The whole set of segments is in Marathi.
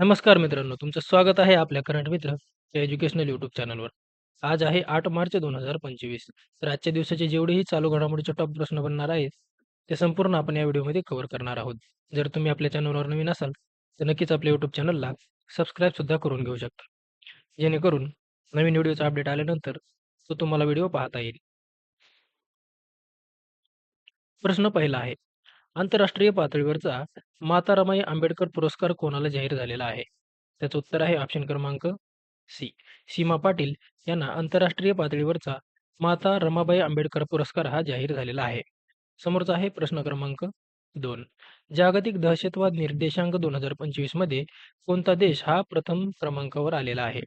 नमस्कार मित्रांनो, तुमचं स्वागत आहे आपल्या करंट मित्र या एज्युकेशनल यूट्यूब चॅनलवर. आज आहे 8 मार्च 2025. तर आजच्या दिवसाचे जेवढेही चालू घडामोडीचे टॉप प्रश्न बनणार आहेत, ते संपूर्ण आपण या व्हिडिओमध्ये कव्हर करणार आहोत. जर तुम्ही आपल्या चॅनलवर नवीन असाल, तर नक्कीच आपल्या यूट्यूब चॅनलला सबस्क्राईब सुद्धा करून घेऊ शकता. जेणेकरून नवीन व्हिडिओचा अपडेट आल्यानंतर तो तुम्हाला व्हिडिओ पाहता येईल. प्रश्न पहिला आहे. आंतरराष्ट्रीय पातळीवरचा माता रमाई आंबेडकर पुरस्कार कोणाला जाहीर झालेला आहे? त्याचं उत्तर आहे ऑप्शन क्रमांक सी. सीमा पाटील यांना आंतरराष्ट्रीय पातळीवरचा माता रमाबाई आंबेडकर पुरस्कार हा जाहीर झालेला आहे. समोरचा आहे प्रश्न क्रमांक दोन जागतिक दहशतवाद निर्देशांक 2025 मध्ये कोणता देश हा प्रथम क्रमांकावर आलेला आहे?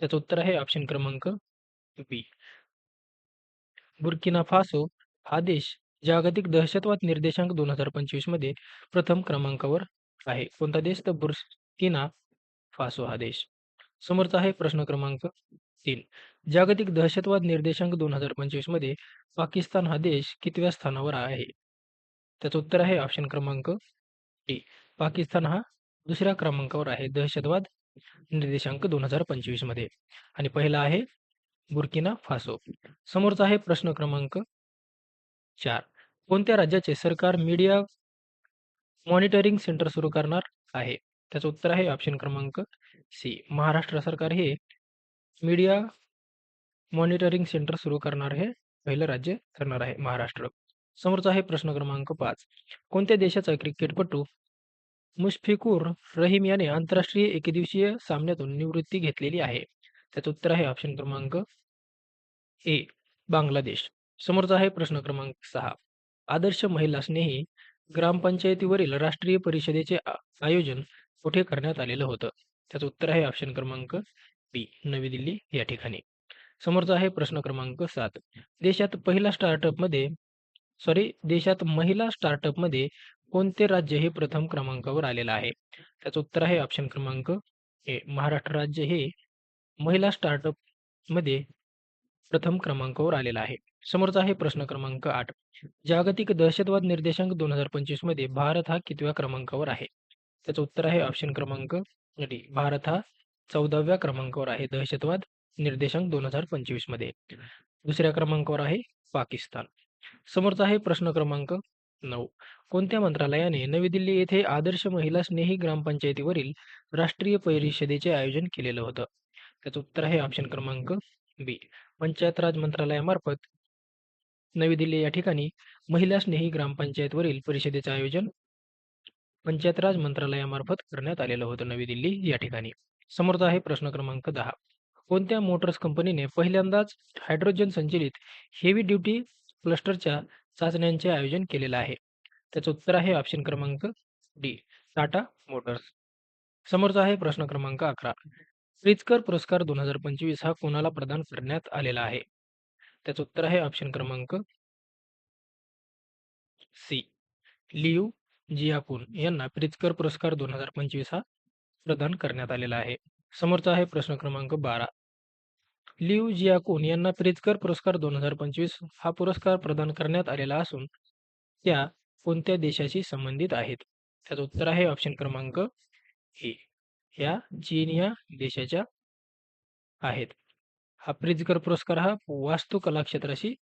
त्याचं उत्तर आहे ऑप्शन क्रमांक बी. बुर्किना फासो हा देश जागतिक दहशतवाद निर्देशांक 2025 मध्ये प्रथम क्रमांकावर आहे. कोणता देश? तर बुर्किना फासो हा देश. समोरचा आहे प्रश्न क्रमांक तीन जागतिक दहशतवाद निर्देशांक 2025 मध्ये पाकिस्तान हा देश कितव्या स्थानावर आहे? त्याचं उत्तर आहे ऑप्शन क्रमांक डी. पाकिस्तान हा दुसऱ्या क्रमांकावर आहे दहशतवाद निर्देशांक 2025 मध्ये आणि पहिला आहे बुर्किना फासो. समोरचा आहे प्रश्न क्रमांक 4. कोणत्या राज्याचे सरकार मीडिया मॉनिटरिंग सेंटर सुरू करणार आहे? त्याचं उत्तर आहे ऑप्शन क्रमांक सी. महाराष्ट्र सरकार हे मीडिया मॉनिटरिंग सेंटर सुरू करणार हे पहिलं राज्य ठरणार आहे महाराष्ट्र. समोरचा आहे प्रश्न क्रमांक पाच कोणत्या देशाचा क्रिकेटपटू मुशफिकुर रहीम याने आंतरराष्ट्रीय एकदिवसीय सामन्यातून निवृत्ती घेतलेली आहे? त्याचं उत्तर आहे ऑप्शन क्रमांक ए. बांगलादेश. समोरचा आहे प्रश्न क्रमांक सहा आदर्श महिला स्नेही ग्रामपंचायतीवरील राष्ट्रीय परिषदेचे आयोजन कुठे करण्यात आलेलं होतं? त्याचं उत्तर आहे ऑप्शन क्रमांक बी. नवी दिल्ली या ठिकाणी. समोरचा आहे प्रश्न क्रमांक सात देशात पहिला स्टार्टअपमध्ये सॉरी देशात महिला स्टार्टअपमध्ये कोणते राज्य हे प्रथम क्रमांकावर आलेलं आहे? त्याचं उत्तर आहे ऑप्शन क्रमांक ए. महाराष्ट्र राज्य हे महिला स्टार्टअपमध्ये प्रथम क्रमांकावर आलेला आहे. समोरचा आहे प्रश्न क्रमांक आठ जागतिक दहशतवाद निर्देशांक 2025 मध्ये भारत हा कितव्या क्रमांकावर आहे? त्याचं उत्तर आहे ऑप्शन क्रमांक डी. भारत हा 14व्या क्रमांकावर आहे दहशतवाद निर्देशांक 2025 मध्ये. दुसऱ्या क्रमांकावर आहे पाकिस्तान. समोरचा आहे प्रश्न क्रमांक नऊ कोणत्या मंत्रालयाने नवी दिल्ली येथे आदर्श महिला स्नेही ग्रामपंचायतीवरील राष्ट्रीय परिषदेचे आयोजन केलेलं होतं? त्याचं उत्तर आहे ऑप्शन क्रमांक बी. पंचायत राज मंत्रालयामार्फत नवी दिल्ली या ठिकाणी महिला स्नेही ग्रामपंचायतवरील परिषदेचं आयोजन पंचायत राज मंत्रालयामार्फत करण्यात आलेलं होतं नवी दिल्ली या ठिकाणी. समोरचा आहे प्रश्न क्रमांक दहा कोणत्या मोटर्स कंपनीने पहिल्यांदाच हायड्रोजन संचलित हेवी ड्युटी क्लस्टरच्या चाचण्यांचे आयोजन केलेलं आहे? त्याचं उत्तर आहे ऑप्शन क्रमांक डी. टाटा मोटर्स. समोरचा आहे प्रश्न क्रमांक 11. प्रिtzker पुरस्कार 2025 हा कोणाला प्रदान करण्यात आलेला आहे? त्याचं उत्तर आहे ऑप्शन क्रमांक सी. लिव जियाकुन यांना प्रिtzker पुरस्कार 2025 हा प्रदान करण्यात आलेला आहे. समोरचा आहे प्रश्न क्रमांक 12. लिव जियाकुन यांना प्रिtzker पुरस्कार 2025 हा पुरस्कार प्रदान करण्यात आलेला असून त्या कोणत्या देशाशी संबंधित आहेत? त्याचं उत्तर आहे ऑप्शन क्रमांक ए. ह्या चीन या देशाच्या आहेत. हा प्रिजकर पुरस्कार हा वास्तुकला क्षेत्राशी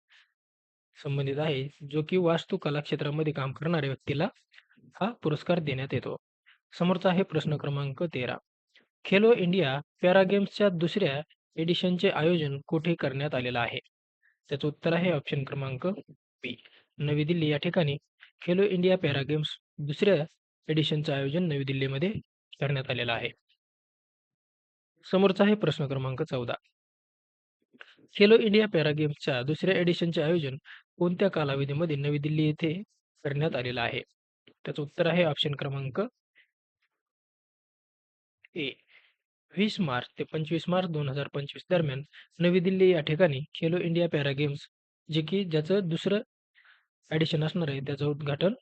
संबंधित आहे, जो की वास्तुकला क्षेत्रामध्ये काम करणाऱ्या व्यक्तीला हा पुरस्कार देण्यात येतो. समोरचा आहे प्रश्न क्रमांक 13. खेलो इंडिया पॅरा गेम्सच्या दुसऱ्या एडिशनचे आयोजन कुठे करण्यात आलेलं आहे? त्याचं उत्तर आहे ऑप्शन क्रमांक बी. नवी दिल्ली या ठिकाणी खेलो इंडिया पॅरा गेम्स दुसऱ्या एडिशनचं आयोजन नवी दिल्लीमध्ये करण्यात आलेलं आहे. समोरचा आहे प्रश्न क्रमांक 14. खेलो इंडिया पॅरा गेम्सच्या दुसऱ्या एडिशनचे आयोजन कोणत्या कालावधीमध्ये नवी दिल्ली येथे करण्यात आलेलं आहे? त्याचं उत्तर आहे ऑप्शन क्रमांक ए. वीस मार्च ते 25 मार्च 2025 दरम्यान नवी दिल्ली या ठिकाणी खेलो इंडिया पॅरा गेम्स जे की ज्याचं दुसरं ॲडिशन असणार आहे, त्याचं उद्घाटन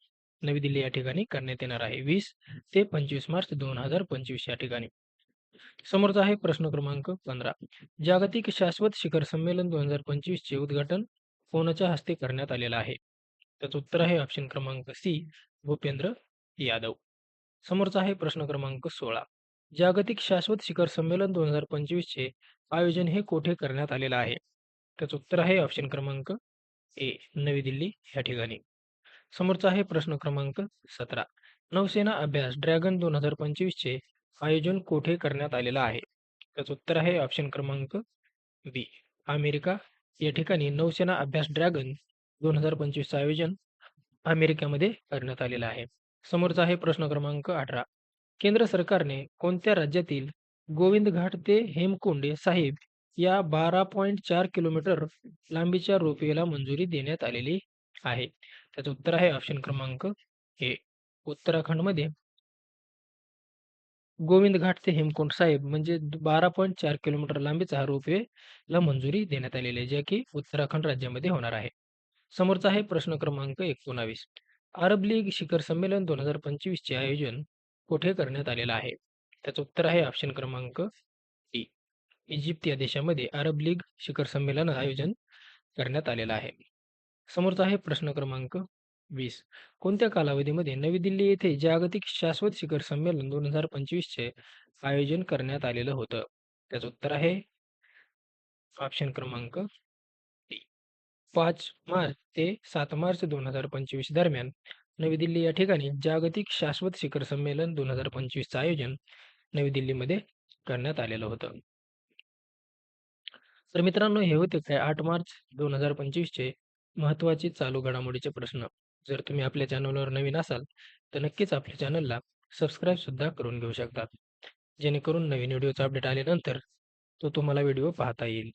नवी दिल्ली या ठिकाणी करण्यात येणार आहे. वीस ते 25 मार्च 2025 या ठिकाणी. समोरचा आहे प्रश्न क्रमांक 15. जागतिक शाश्वत शिखर संमेलन 2025 चे उद्घाटन कोणाच्या हस्ते करण्यात आलेलं आहे? त्याचं उत्तर आहे ऑप्शन क्रमांक सी. भूपेंद्र यादव. समोरचा आहे प्रश्न क्रमांक 16. जागतिक शाश्वत शिखर संमेलन 2025 चे आयोजन हे कोठे करण्यात आलेलं आहे? त्याचं उत्तर आहे ऑप्शन क्रमांक ए, नवी दिल्ली या ठिकाणी. समोरचा आहे प्रश्न क्रमांक 17. नौसेना अभ्यास ड्रॅगन 2025 चे आयोजन कोठे करण्यात आलेलं आहे? त्याचं उत्तर आहे ऑप्शन क्रमांक बी, अमेरिका या ठिकाणी नौसेना अभ्यास ड्रॅगन 2025 चं आयोजन अमेरिकेमध्ये करण्यात आलेलं आहे. समोरचा आहे प्रश्न क्रमांक 18. केंद्र सरकारने कोणत्या राज्यातील गोविंद घाट ते हेमकोंडे साहिब या 12.4 किलोमीटर लांबीच्या रोपवेला मंजुरी देण्यात आलेली आहे? त्याचं उत्तर आहे ऑप्शन क्रमांक ए, उत्तराखंडमध्ये गोविंद घाट ते हेमकुंड साहिब म्हणजे 12.4 किलोमीटर लांबीचा हा रोपवेला मंजुरी देण्यात आलेली आहे, जे की उत्तराखंड राज्यामध्ये होणार आहे. समोरचा आहे प्रश्न क्रमांक 19. अरब लीग शिखर संमेलन 2025 चे आयोजन कोठे करण्यात आलेलं आहे? त्याचं उत्तर आहे ऑप्शन क्रमांक ई इजिप्त या देशामध्ये अरब लीग शिखर संमेलन आयोजन करण्यात आलेलं आहे. समोरचा आहे प्रश्न क्रमांक वीस कोणत्या कालावधीमध्ये नवी दिल्ली येथे जागतिक शाश्वत शिखर संमेलन 2025 चे आयोजन करण्यात आलेलं होतं? त्याचं उत्तर आहे ऑप्शन क्रमांक डी, 5 मार्च ते सात मार्च 2025 दरम्यान नवी दिल्ली या ठिकाणी जागतिक शाश्वत शिखर संमेलन दोन हजार पंचवीसचं आयोजन नवी दिल्लीमध्ये करण्यात आलेलं होतं. तर मित्रांनो, हे होते काय आठ मार्च 2025 चे महत्त्वाचे चालू घडामोडीचे प्रश्न. जर तुम्ही आपल्या चॅनलवर नवीन असाल, तर नक्कीच आपल्या चॅनलला सबस्क्राईब सुद्धा करून घेऊ शकतात. जेणेकरून नवीन व्हिडिओचा अपडेट आल्यानंतर तो तुम्हाला व्हिडिओ पाहता येईल.